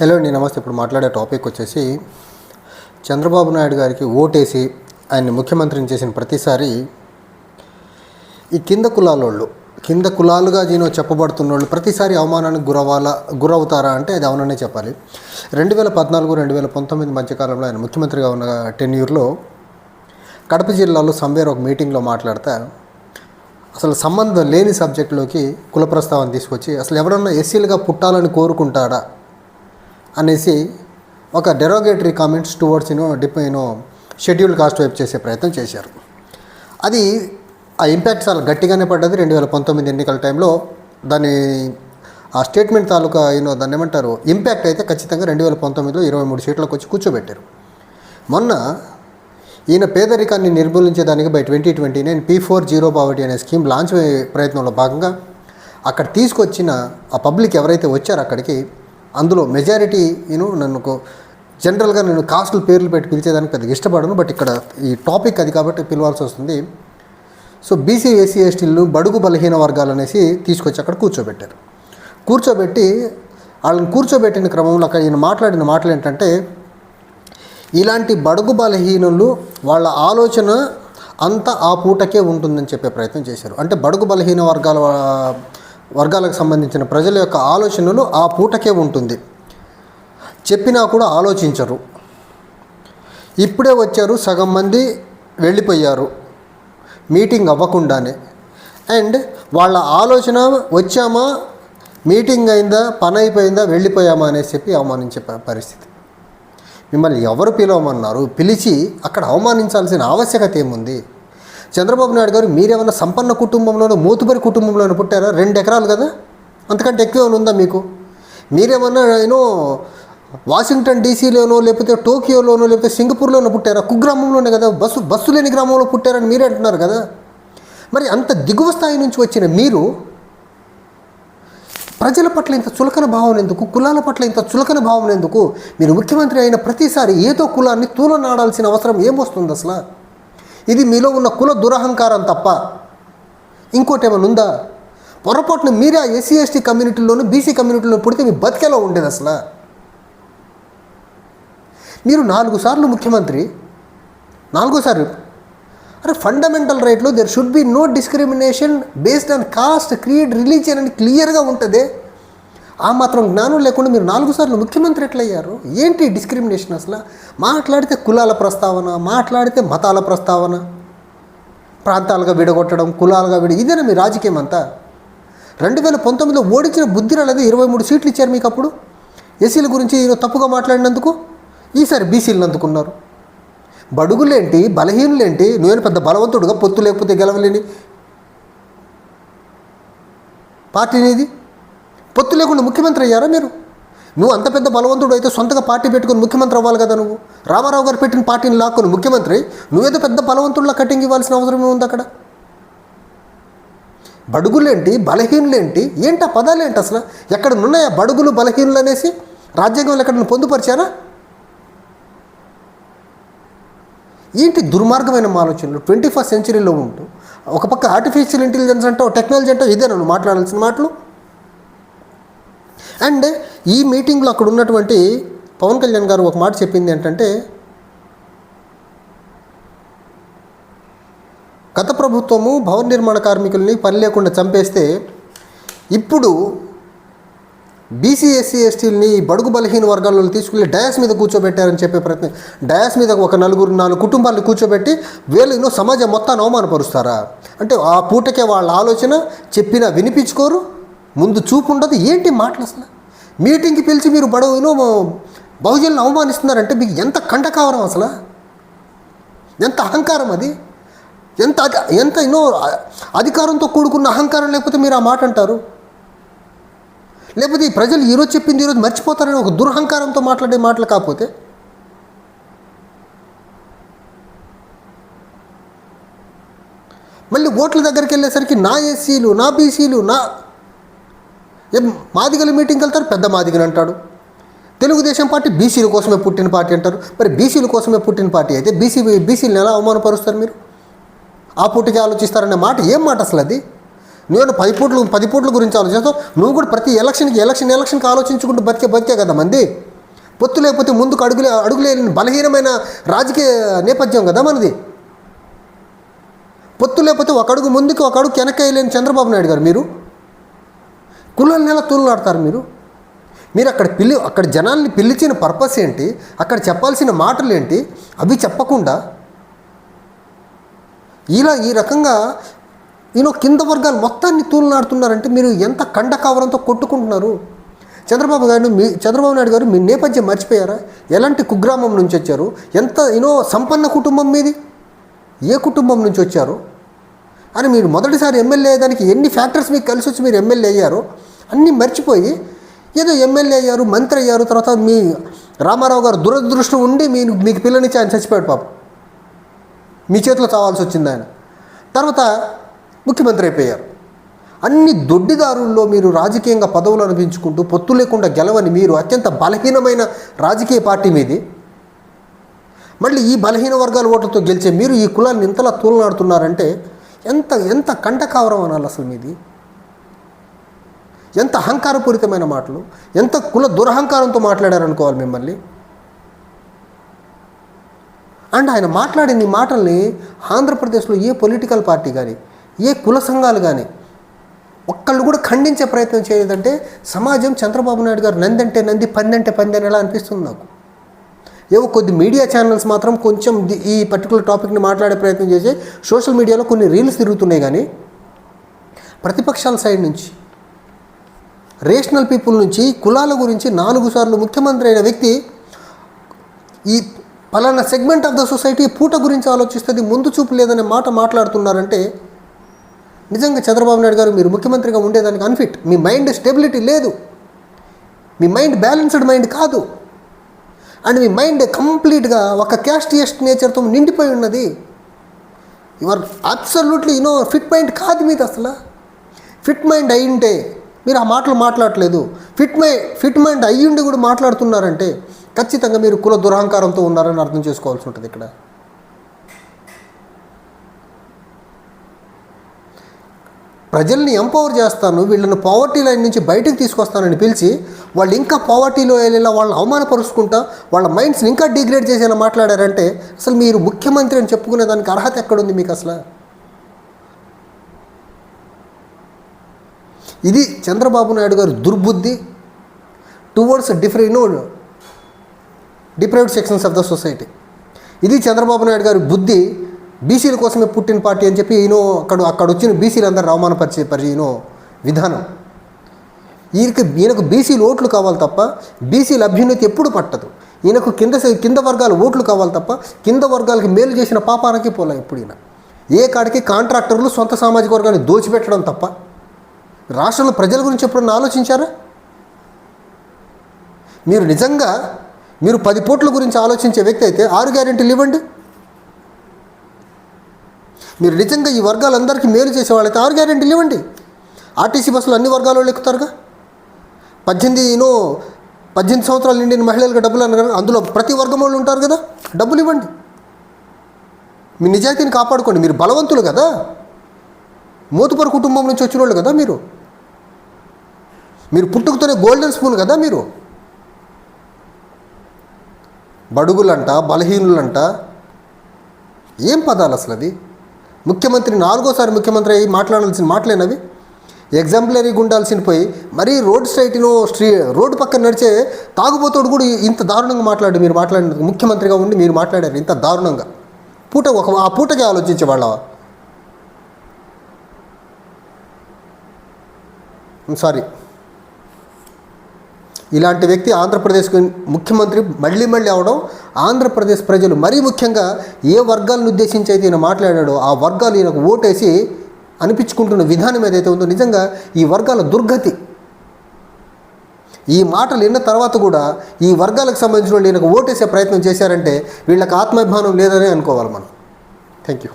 Hello అండి నమస్తే. ఇప్పుడు మాట్లాడే టాపిక్ వచ్చేసి చంద్రబాబు నాయుడు గారికి ఓటేసి ఆయన్ని ముఖ్యమంత్రిని చేసిన ప్రతిసారి ఈ కింద కులాలోళ్ళు కింద కులాలుగా నేను చెప్పబడుతున్న వాళ్ళు ప్రతిసారి అవమానానికి గురవాలా గురవుతారా అంటే అది అవుననే చెప్పాలి. రెండు వేల పద్నాలుగు రెండు వేల పంతొమ్మిది మధ్యకాలంలో ఆయన ముఖ్యమంత్రిగా ఉన్న టెన్యూర్లో కడప జిల్లాలో సంవేర్ ఒక మీటింగ్లో మాట్లాడతా అసలు సంబంధం లేని సబ్జెక్టులోకి కుల ప్రస్తావన తీసుకొచ్చి అసలు ఎవరన్నా ఎస్సీలుగా పుట్టాలని కోరుకుంటాడా? అనేసి ఒక derogatory comments towards you know dip you know schedule caste వైపు చేసే ప్రయత్నం చేశారు. అది ఆ ఇంపాక్ట్ చాలా గట్టిగానే పడ్డది. రెండు వేల పంతొమ్మిది ఎన్నికల టైంలో దాని ఆ స్టేట్మెంట్ తాలూకా యూనో దాన్ని ఏమంటారు ఇంపాక్ట్ అయితే ఖచ్చితంగా రెండు వేల పంతొమ్మిదిలో ఇరవై మూడు సీట్లకు వచ్చి కూర్చోబెట్టారు. మొన్న ఈయన పేదరికాన్ని నిర్మూలించేదానికి by twenty twenty nine P four zero poverty అనే స్కీమ్ లాంచ్ ప్రయత్నంలో భాగంగా అక్కడ తీసుకొచ్చిన ఆ పబ్లిక్ ఎవరైతే వచ్చారో అక్కడికి అందులో మెజారిటీ నేను నన్ను జనరల్గా నేను కాస్టులు పేర్లు పెట్టి పిలిచేదానికి పెద్దగా ఇష్టపడను బట్ ఇక్కడ ఈ టాపిక్ అది కాబట్టి పిలవాల్సి వస్తుంది. సో బీసీ ఎస్సీ ఎస్టీలను బడుగు బలహీన వర్గాలు అనేసి తీసుకొచ్చి అక్కడ కూర్చోబెట్టారు. కూర్చోబెట్టి వాళ్ళని కూర్చోబెట్టిన క్రమంలో అక్కడ ఈయన మాట్లాడిన మాటలు ఏంటంటే ఇలాంటి బడుగు బలహీనులు వాళ్ళ ఆలోచన అంతా ఆ పూటకే ఉంటుందని చెప్పే ప్రయత్నం చేశారు. అంటే బడుగు బలహీన వర్గాల వర్గాలకు సంబంధించిన ప్రజల యొక్క ఆలోచనలు ఆ పూటకే ఉంటుంది. చెప్పినా కూడా ఆలోచించరు. ఇప్పుడే వచ్చారు సగం మంది వెళ్ళిపోయారు. మీటింగ్ అవ్వకుండానే. అండ్ వాళ్ళ ఆలోచన వచ్చామా? మీటింగ్ అయిందా? పని అయిపోయిందా? వెళ్ళిపోయామా? అనేసి చెప్పి అవమానించే పరిస్థితి. మిమ్మల్ని ఎవరు పిలవమన్నారు? పిలిచి అక్కడ అవమానించాల్సిన ఆవశ్యకత ఏముంది? చంద్రబాబు నాయుడు గారు మీరేమన్నా సంపన్న కుటుంబంలోనూ మూతుబరి కుటుంబంలోనూ పుట్టారా? రెండు ఎకరాలు కదా? అంతకంటే ఎక్కువ ఏమైనా ఉందా మీకు? మీరేమన్నా యూనో వాషింగ్టన్ డీసీలోనో లేకపోతే టోకియోలోనో లేకపోతే సింగపూర్లోనో పుట్టారా? కుగ్రామంలోనే కదా బస్సు బస్సు లేని గ్రామంలో పుట్టారని మీరే అంటున్నారు కదా? మరి అంత దిగువ స్థాయి నుంచి వచ్చిన మీరు ప్రజల పట్ల ఇంత చులకన భావం ఎందుకు? కులాల పట్ల ఇంత చులకన భావం ఎందుకు? మీరు ముఖ్యమంత్రి అయిన ప్రతిసారి ఏదో కులాన్ని తూలనాడాల్సిన అవసరం ఏమొస్తుంది అసలు? ఇది మీలో ఉన్న కుల దురహంకారం తప్ప ఇంకోటి ఏమైనా ఉందా పొరపాటున మీరే ఆ ఎస్సీ ఎస్టీ కమ్యూనిటీలోను బీసీ కమ్యూనిటీలో పుడితే మీ బతికేలా ఉండేది అసలు? మీరు నాలుగు సార్లు ముఖ్యమంత్రి నాలుగోసారి అరే fundamental రైట్లో there should be no discrimination based on caste creed religion అని క్లియర్గా ఉంటుంది. ఆ మాత్రం జ్ఞానం లేకుండా మీరు నాలుగు సార్లు ముఖ్యమంత్రి ఎట్లయ్యారు? ఏంటి డిస్క్రిమినేషన్ అసలు? మాట్లాడితే కులాల ప్రస్తావన మాట్లాడితే మతాల ప్రస్తావన. ప్రాంతాలుగా విడగొట్టడం కులాలుగా విడ ఇదేనా మీ రాజకీయం అంతా? రెండు వేల పంతొమ్మిదిలో ఓడించిన బుద్ధిరాలది ఇరవై మూడు సీట్లు ఇచ్చారు మీకు అప్పుడు? ఎస్సీల గురించి తప్పుగా మాట్లాడినందుకు? ఈసారి బీసీలను అందుకున్నారు. బడుగులేంటి బలహీనులేంటి? నేను పెద్ద బలవంతుడుగా పొత్తు లేకపోతే గెలవలేని? పార్టీనిది పొత్తు లేకుండా ముఖ్యమంత్రి అయ్యారా మీరు? నువ్వు అంత పెద్ద బలవంతుడు అయితే సొంతగా పార్టీ పెట్టుకుని ముఖ్యమంత్రి అవ్వాలి కదా నువ్వు. రామారావు గారు పెట్టిన పార్టీని లాక్కుని ముఖ్యమంత్రి నువ్వేదో పెద్ద బలవంతుడిలా కటింగ్ ఇవ్వాల్సిన అవసరం ఉంది అక్కడ? బడుగులేంటి బలహీనులేంటి ఏంటి ఆ పదాలు ఏంటి అసలు? ఎక్కడ ఉన్నాయా బడుగులు బలహీనులు అనేసి? రాజ్యాంగంలో ఎక్కడ పొందుపరిచారా? ఏంటి దుర్మార్గమైన ఆలోచనలు? ట్వంటీ ఫస్ట్ సెంచరీలో ఉంటూ ఒక పక్క ఆర్టిఫిషియల్ ఇంటెలిజెన్స్ అంటే టెక్నాలజీ అంటే ఇదే నువ్వు మాట్లాడాల్సిన మాటలు? అండ్ ఈ మీటింగ్లో అక్కడ ఉన్నటువంటి పవన్ కళ్యాణ్ గారు ఒక మాట చెప్పింది ఏంటంటే గత ప్రభుత్వము భవన నిర్మాణ కార్మికుల్ని పని లేకుండా చంపేస్తే ఇప్పుడు బీసీ ఎస్సీ ఎస్టీలని బడుగు బలహీన వర్గాలను తీసుకెళ్ళి డయాస్ మీద కూర్చోబెట్టారని చెప్పే ప్రయత్నం డయాస్ మీద ఒక నలుగురు నాలుగు కుటుంబాలను కూర్చోబెట్టి వీళ్ళు ఎన్నో సమాజం మొత్తాన్ని అవమానపరుస్తారా? అంటే ఆ పూటకే వాళ్ళ ఆలోచన చెప్పినా వినిపించుకోరు. ముందు చూపు ఉండదు. ఏంటి మాటలు అసలు? మీటింగ్కి పిలిచి మీరు బడవ బహుజనులు అవమానిస్తున్నారంటే మీకు ఎంత కంటకావరం అసలు? ఎంత అహంకారం అది? ఎంత ఎంత ఎన్నో అధికారంతో కూడుకున్న అహంకారం లేకపోతే మీరు ఆ మాట అంటారు? లేకపోతే ఈ ప్రజలు ఈరోజు చెప్పింది ఈరోజు మర్చిపోతారని ఒక దురహంకారంతో మాట్లాడే మాటలు కాకపోతే? మళ్ళీ ఓట్ల దగ్గరికి వెళ్ళేసరికి నా ఎస్సీలు నా బీసీలు నా మాదిగలు మీటింగ్కి వెళ్తారు పెద్ద మాదిగని అంటాడు. తెలుగుదేశం పార్టీ బీసీల కోసమే పుట్టిన పార్టీ అంటారు. మరి బీసీల కోసమే పుట్టిన పార్టీ అయితే బీసీ బీసీలను ఎలా అవమానపరుస్తారు మీరు? ఆ పూటకి ఆలోచిస్తారనే మాట ఏం మాట అసలు అది? నేను పది పూట్లు పది పూట్ల గురించి ఆలోచిస్తావు నువ్వు కూడా ప్రతి ఎలక్షన్కి ఎలక్షన్ ఎలక్షన్కి ఆలోచించుకుంటూ బతికే బతికే కదా మంది. పొత్తు లేకపోతే ముందుకు అడుగులే అడుగులేని బలహీనమైన రాజకీయ నేపథ్యం కదా మనది. పొత్తు లేకపోతే ఒక అడుగు ముందుకు ఒక అడుగు వెనక్కి వేయలేని చంద్రబాబు నాయుడు గారు మీరు. కులాలను ఎలా తూలులాడతారు మీరు. మీరు అక్కడ పిల్లి అక్కడ జనాల్ని పిలిచిన పర్పస్ ఏంటి? అక్కడ చెప్పాల్సిన మాటలు ఏంటి? అవి చెప్పకుండా ఇలా ఈ రకంగా ఈయన కింద వర్గాలు మొత్తాన్ని తూలనాడుతున్నారంటే మీరు ఎంత కండ కావడంతో కొట్టుకుంటున్నారు? చంద్రబాబు గారు మీ చంద్రబాబు నాయుడు గారు మీ నేపథ్యం మర్చిపోయారా? ఎలాంటి కుగ్రామం నుంచి వచ్చారు? ఎంత యూనో సంపన్న కుటుంబం మీది? ఏ కుటుంబం నుంచి వచ్చారు? అని మీరు మొదటిసారి ఎమ్మెల్యే అయ్యేదానికి ఎన్ని ఫ్యాక్టర్స్ మీకు కలిసి వచ్చి మీరు ఎమ్మెల్యే అయ్యారో? అన్నీ మర్చిపోయి ఏదో ఎమ్మెల్యే అయ్యారు మంత్రి అయ్యారు తర్వాత మీ రామారావు గారు దురదృష్టం ఉండి మీ మీకు పిల్లనిచ్చి ఆయన చచ్చిపోయాడు పాపం. మీ చేతిలో చావాల్సి వచ్చింది ఆయన. తర్వాత ముఖ్యమంత్రి అయిపోయారు. అన్ని దొడ్డిదారుల్లో మీరు రాజకీయంగా పదవులు అనిపించుకుంటూ పొత్తు లేకుండా గెలవని మీరు అత్యంత బలహీనమైన రాజకీయ పార్టీ మీది. మళ్ళీ ఈ బలహీన వర్గాల ఓట్లతో గెలిచే మీరు ఈ కులాన్ని ఇంతలా తూలనాడుతున్నారంటే ఎంత ఎంత కంటకావరం అనాలి అసలు మీది? ఎంత అహంకారపూరితమైన మాటలు ఎంత కుల దురహంకారంతో మాట్లాడారనుకోవాలి మిమ్మల్ని. అండ్ ఆయన మాట్లాడిన ఈ మాటల్ని ఆంధ్రప్రదేశ్లో ఏ పొలిటికల్ పార్టీ కానీ ఏ కుల సంఘాలు కానీ ఒక్కళ్ళు కూడా ఖండించే ప్రయత్నం చేయలేదంటే సమాజం చంద్రబాబు నాయుడు గారు నంది అంటే నంది పందంటే పంది అని ఎలా అనిపిస్తుంది నాకు? ఏవో కొద్ది మీడియా ఛానల్స్ మాత్రం కొంచెం ఈ పర్టికులర్ టాపిక్ని మాట్లాడే ప్రయత్నం చేసి సోషల్ మీడియాలో కొన్ని రీల్స్ తిరుగుతున్నాయి కానీ ప్రతిపక్షాల సైడ్ నుంచి రేషనల్ పీపుల్ నుంచి కులాల గురించి నాలుగు సార్లు ముఖ్యమంత్రి అయిన వ్యక్తి ఈ పలానా సెగ్మెంట్ ఆఫ్ ద సొసైటీ పూట గురించి ఆలోచిస్తుంది ముందు చూపు లేదనే మాట మాట్లాడుతున్నారంటే నిజంగా చంద్రబాబు నాయుడు గారు మీరు ముఖ్యమంత్రిగా ఉండేదానికి అన్ఫిట్. మీ మైండ్ స్టెబిలిటీ లేదు. మీ మైండ్ బ్యాలెన్స్డ్ మైండ్ కాదు. అండ్ మీ మైండ్ కంప్లీట్గా ఒక క్యాస్టియస్ట్ నేచర్తో నిండిపోయి ఉన్నది. Your absolutely you know fit mind కాదు మీద అసలు. ఫిట్ మైండ్ అయి ఉంటే మీరు ఆ మాటలు మాట్లాడట్లేదు. ఫిట్ మై ఫిట్ మైండ్ అయ్యుండి కూడా మాట్లాడుతున్నారంటే ఖచ్చితంగా మీరు కుల దురహంకారంతో ఉన్నారని అర్థం చేసుకోవాల్సి ఉంటుంది ఇక్కడ. ప్రజల్ని ఎంపవర్ చేస్తాను వీళ్ళని పావర్టీ లైన్ నుంచి బయటకు తీసుకొస్తానని పిలిచి వాళ్ళు ఇంకా పావర్టీలో వెళ్ళేలా వాళ్ళని అవమానపరుచుకుంటా వాళ్ళ మైండ్స్ని ఇంకా డిగ్రేడ్ చేసేలా మాట్లాడారంటే అసలు మీరు ముఖ్యమంత్రి అని చెప్పుకునే దానికి అర్హత ఎక్కడుంది మీకు అసలు? ఇది చంద్రబాబు నాయుడు గారు దుర్బుద్ధి towards different no deprived sections of the society ఇది చంద్రబాబు నాయుడు గారి బుద్ధి. బీసీల కోసమే పుట్టిన పార్టీ అని చెప్పి ఈయనో అక్కడ అక్కడ వచ్చిన బీసీలు అందరూ అవమానపరిచే పరి విధానం. ఈయనకి ఈయనకు బీసీలు ఓట్లు కావాలి తప్ప బీసీల అభ్యున్నతి ఎప్పుడు పట్టదు. ఈయనకు కింద సై- కింద వర్గాల ఓట్లు కావాలి తప్ప కింద వర్గాలకి మేలు చేసిన పాపానికి పోలే ఇప్పుడు ఈయన. ఏ కాడికి కాంట్రాక్టర్లు సొంత సామాజిక వర్గాన్ని దోచిపెట్టడం తప్ప. రాష్ట్రంలో ప్రజల గురించి ఎప్పుడన్నా ఆలోచించారా? మీరు నిజంగా మీరు పది పోట్ల గురించి ఆలోచించే వ్యక్తి అయితే ఆరు గ్యారెంటీలు ఇవ్వండి. మీరు నిజంగా ఈ వర్గాలందరికీ మేలు చేసే వాళ్ళైతే ఆరు గ్యారెంటీలు ఇవ్వండి. ఆర్టీసీ బస్సులు అన్ని వర్గాల వాళ్ళు ఎక్కుతారుగా. పద్దెనిమిది పద్దెనిమిది సంవత్సరాలు నిండిన మహిళలకు డబ్బులు అన్నారు అందులో ప్రతి వర్గం వాళ్ళు ఉంటారు కదా డబ్బులు ఇవ్వండి. మీ నిజాయితీని కాపాడుకోండి. మీరు బలవంతులు కదా. మోతుపరు కుటుంబం నుంచి వచ్చిన వాళ్ళు కదా మీరు. మీరు పుట్టుకతోనే గోల్డెన్ స్పూన్ కదా మీరు? బడుగులంట బలహీనులంట ఏం పదాలు అసలు అది ముఖ్యమంత్రి నాలుగోసారి ముఖ్యమంత్రి అయ్యి మాట్లాడాల్సిన మాటలేనవి ఎగ్జాంపులరీగా ఉండాల్సిన పోయి మరీ రోడ్ సైడ్లో స్ట్రీ రోడ్డు పక్కన నడిచే తాగుబోతోడు కూడా ఇంత దారుణంగా మాట్లాడి మీరు మాట్లాడిన ముఖ్యమంత్రిగా ఉండి మీరు మాట్లాడారు ఇంత దారుణంగా. పూట ఒక ఆ పూటకే ఆలోచించే వాళ్ళ సారీ ఇలాంటి వ్యక్తి ఆంధ్రప్రదేశ్కి ముఖ్యమంత్రి మళ్ళీ మళ్ళీ అవడం ఆంధ్రప్రదేశ్ ప్రజలు మరీ ముఖ్యంగా ఏ వర్గాలను ఉద్దేశించి అయితే ఈయన మాట్లాడాడో ఆ వర్గాలు ఈయనకు ఓటేసి అనిపించుకుంటున్న విధానం ఏదైతే ఉందో నిజంగా ఈ వర్గాల దుర్గతి. ఈ మాటలు విన్న తర్వాత కూడా ఈ వర్గాలకు సంబంధించిన వాళ్ళు ఈయనకు ఓటేసే ప్రయత్నం చేశారంటే వీళ్ళకి ఆత్మాభిమానం లేదని అనుకోవాలి మనం. Thank you